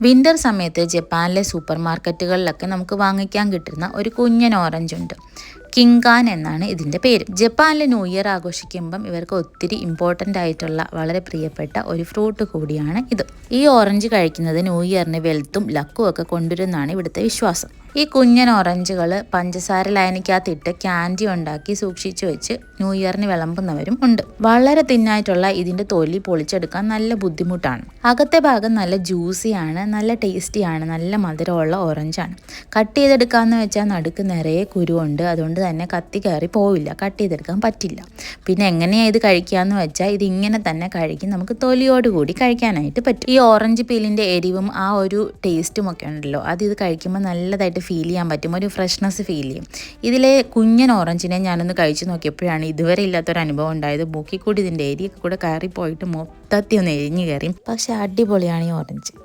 Winter സമയത്ത് ജപ്പാനിലെ super മാർക്കറ്റുകളിലൊക്കെ നമുക്ക് വാങ്ങിക്കാൻ കിട്ടുന്ന ഒരു കുഞ്ഞൻ ഓറഞ്ച് ഉണ്ട് കിങ്കാൻ എന്നാണ് ഇതിന്റെ പേര്. ജപ്പാനിലെ ന്യൂ ഇയർ ആഘോഷിക്കുമ്പം ഇവർക്ക് ഒത്തിരി ഇമ്പോർട്ടന്റ് ആയിട്ടുള്ള വളരെ പ്രിയപ്പെട്ട ഒരു ഫ്രൂട്ട് കൂടിയാണ് ഇത്. ഈ ഓറഞ്ച് കഴിക്കുന്നത് ന്യൂ ഇയറിന് വെൽത്തും ലക്കും ഒക്കെ കൊണ്ടുവരുന്നതാണ് ഇവിടുത്തെ വിശ്വാസം. ഈ കുഞ്ഞൻ ഓറഞ്ചുകൾ പഞ്ചസാര ലൈനിക്കകത്തിട്ട് ക്യാൻഡി ഉണ്ടാക്കി സൂക്ഷിച്ചു വെച്ച് ന്യൂ ഇയറിന് വിളമ്പുന്നവരും ഉണ്ട്. വളരെ തിന്നായിട്ടുള്ള ഇതിന്റെ തൊലി പൊളിച്ചെടുക്കാൻ നല്ല ബുദ്ധിമുട്ടാണ്. അകത്തെ ഭാഗം നല്ല ജ്യൂസിയാണ് നല്ല ടേസ്റ്റിയാണ് നല്ല മധുരമുള്ള ഓറഞ്ചാണ് കട്ട് ചെയ്തെടുക്കാമെന്ന് വെച്ചാൽ നടുക്ക് നിറയെ കുരുവുണ്ട്. അതുകൊണ്ട് തന്നെ കത്തി കയറി പോവില്ല. കട്ട് ചെയ്തെടുക്കാൻ പറ്റില്ല. പിന്നെ എങ്ങനെയാണ് ഇത് കഴിക്കാമെന്ന് വെച്ചാൽ ഇത് ഇങ്ങനെ തന്നെ കഴിക്കും നമുക്ക് തൊലിയോടുകൂടി കഴിക്കാനായിട്ട് പറ്റും. ഈ ഓറഞ്ച് പീലിന്റെ എരിവും ആ ഒരു ടേസ്റ്റും ഒക്കെ ഉണ്ടല്ലോ. അത് ഇത് കഴിക്കുമ്പോൾ നല്ലതായിട്ട് ഫീൽ ചെയ്യാൻ പറ്റും. ഒരു ഫ്രഷ്നെസ് ഫീൽ ചെയ്യും. ഇതിലെ കുഞ്ഞൻ ഓറഞ്ചിനെ ഞാനൊന്ന് കഴിച്ചു നോക്കിയപ്പോഴാണ് ഇതുവരെ ഇല്ലാത്തൊരു അനുഭവം ഉണ്ടായത്. മൂക്കിക്കൂടി ഇതിന്റെ ഏരിയൊക്കെ കൂടെ കയറിപ്പോയിട്ട് മൊത്തത്തിൽ ഒന്ന് എരിഞ്ഞു കയറി. പക്ഷേ അടിപൊളിയാണ് ഈ ഓറഞ്ച്.